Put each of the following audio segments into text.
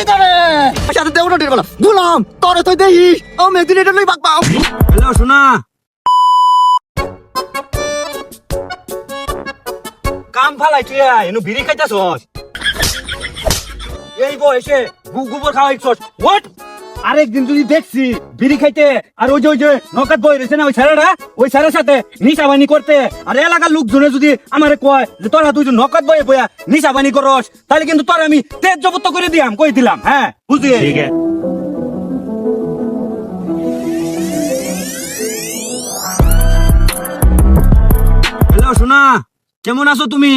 আসছে তোরে। সাথে দেউটা টের বলা গুলাম তোরে তুই দেখিস। ও এটা লই বাগ পাও। হ্যালো শোনা। কাম ফালাই তুই এনু বিড়ি খাইতাছস। এই বয়সে গু গোবর খাওয়া ইচ্ছস হোয়াট? আরেকদিন যদি দেখছি বিড়ি খাইতে আর ওই যে ওই যে নকাত বই রয়েছে না ওই ছেলেটা ওই ছেলের সাথে নিশাবানি করতে আর এলাকার লোকজনে যদি আমারে কয় যে তোরা যে নকাত বয়ে বয়া নিশাবানি করস তাহলে কিন্তু তোর আমি তেজ জবত করে দিলাম কই দিলাম হ্যাঁ? বুঝলি? ঠিক হ্যালো সোনা কেমন আছো তুমি?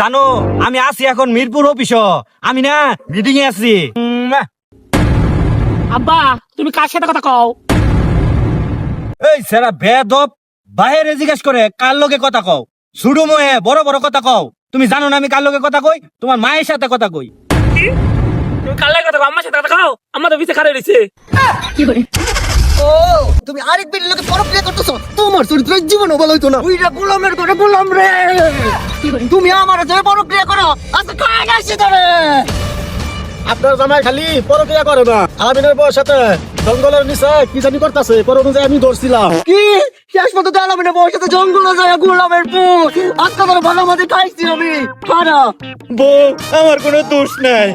জানো আমি আছি এখন মিরপুর অফিস। আমি না মিটিং এ আছি। আব্বা তুমি কার সাথে কথা কও? এই সেরা বেদব বাহিরে জিজ্ঞেস করে কার লগে কথা কও? সুডো ময়ে বড় বড় কথা কও। তুমি জানো না আমি কার লগে কথা কই? তোমার মায়ের সাথে কথা কই। তুমি কার লাগে কথা কও? আমার সাথে কথা কও? আমার তো খারে রইছে ও তুমি আরেক বের লোকে পরক্রিয়া করতেছো? তোমার চরিত্র জীবন ভালো হইতো না। ওইটা গোলামের করে গোলাম রে। তুমি আমার জন্য পরক্রিয়া করো। আচ্ছা কাজ আসছে তোরে আপনার জামাই খালি পরক্রিয়া করে না। আমিনের বউর সাথে জঙ্গলের নিচে কি জানি করতেছে পর অনুযায়ী আমি ধরছিলাম। কি? শেষ পর্যন্ত আলামিনের বউর সাথে জঙ্গলে যায় গোলামের পুত আজকে তোর ভালো মতো খাইছি আমি। বউ আমার কোনো দোষ নাই।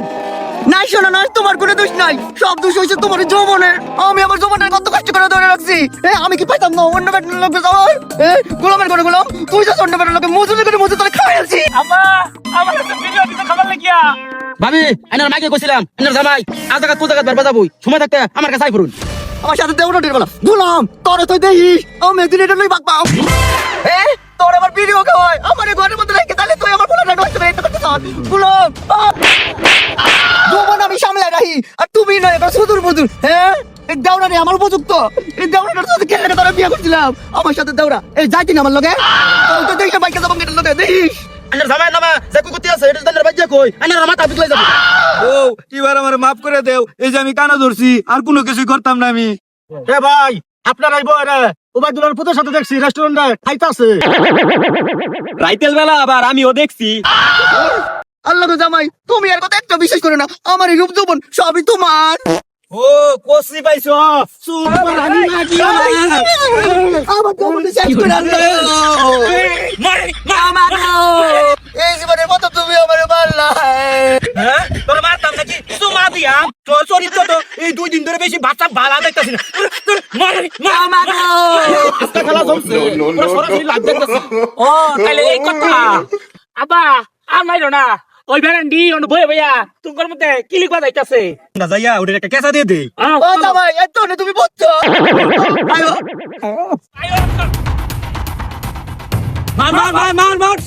নাই শোনা নাই তোমার কোনো দোষ নাই। সব দোষ হয়েছে তোমার যৌবনের। আমি আমার যৌবনের কত কষ্ট করে ধরে রাখছি। এ আমি কি পাইতাম না অন্য বেটার লোকে যাওয়ার? এ গোলামের করে গোলাম তুই যা অন্য বেটার লোকে মজুরি করে মজুরি তোরে খাইছি আব্বা আমার কাছে ভাবি এনার মাইকে কইছিলাম এনার জামাই আজ জায়গা তুই জায়গা যাবই, সময় থাকতে আমার কাছে আমার সাথে বলা। গোলাম তোরে একদিন এটা লই বাগ পাও। এ ভিডিও আমার ঘরের মধ্যে রেখে তাহলে তুই আমার নষ্ট করে গোলাম যৌবন আমি সামলাই রাখি। আর তুমি নয়, এবার সুদূর বুদুর হ্যাঁ এই রে, আমার উপযুক্ত। এই দেওরাটার সাথে খেলে তোরা বিয়ে করছিলাম। আমার সাথে এই না আমার লগে। তো দেখে বাইকে যাব লগে, দেখিস। এনার জামাই নামা যে কুকুতি আছে এটা বাজ্যা কই? মাথা বিকলাই যাবে। ও এবার আমার মাফ করে দেও এই যে আমি কানা ধরছি আর কোনো কিছুই করতাম না আমি। এ ভাই আপনার এই বউরে ওবায়দুল্লাহর পুতের সাথে দেখছি রেস্টুরেন্টে খাইতাছে রাইতেল বেলা আবার আমিও দেখছি। আল্লাহ জামাই তুমি আর কথা একটা বিশ্বাস করে না আমার এই রূপ যৌবন সবই তোমার। ও কষি পাইছো সুপার হানি নাকি আমার যৌবন শেষ করে আনলো আমার এই জীবনের মতো তুমি আমার মারলা হ্যাঁ তোর মারতাম নাকি তো মা দিয়াম তোর চরিত্র তো এই দুই দিন ধরে বেশি বাচ্চা ভালো দেখতেছি না মার আমার আজকে খেলা সরাসরি দেখতেছি ও তাহলে এই কথা আব্বা আর মাইরো না ওই ভ্যারান্ডি অন্য বয়ে বইয়া তোমার মধ্যে কিলিক বাজাইতাছে না যাইয়া ওদের একটা কেঁচা দিয়ে দে ও জামাই এত না তুমি বলছো আয়ো মার মার মার মার মার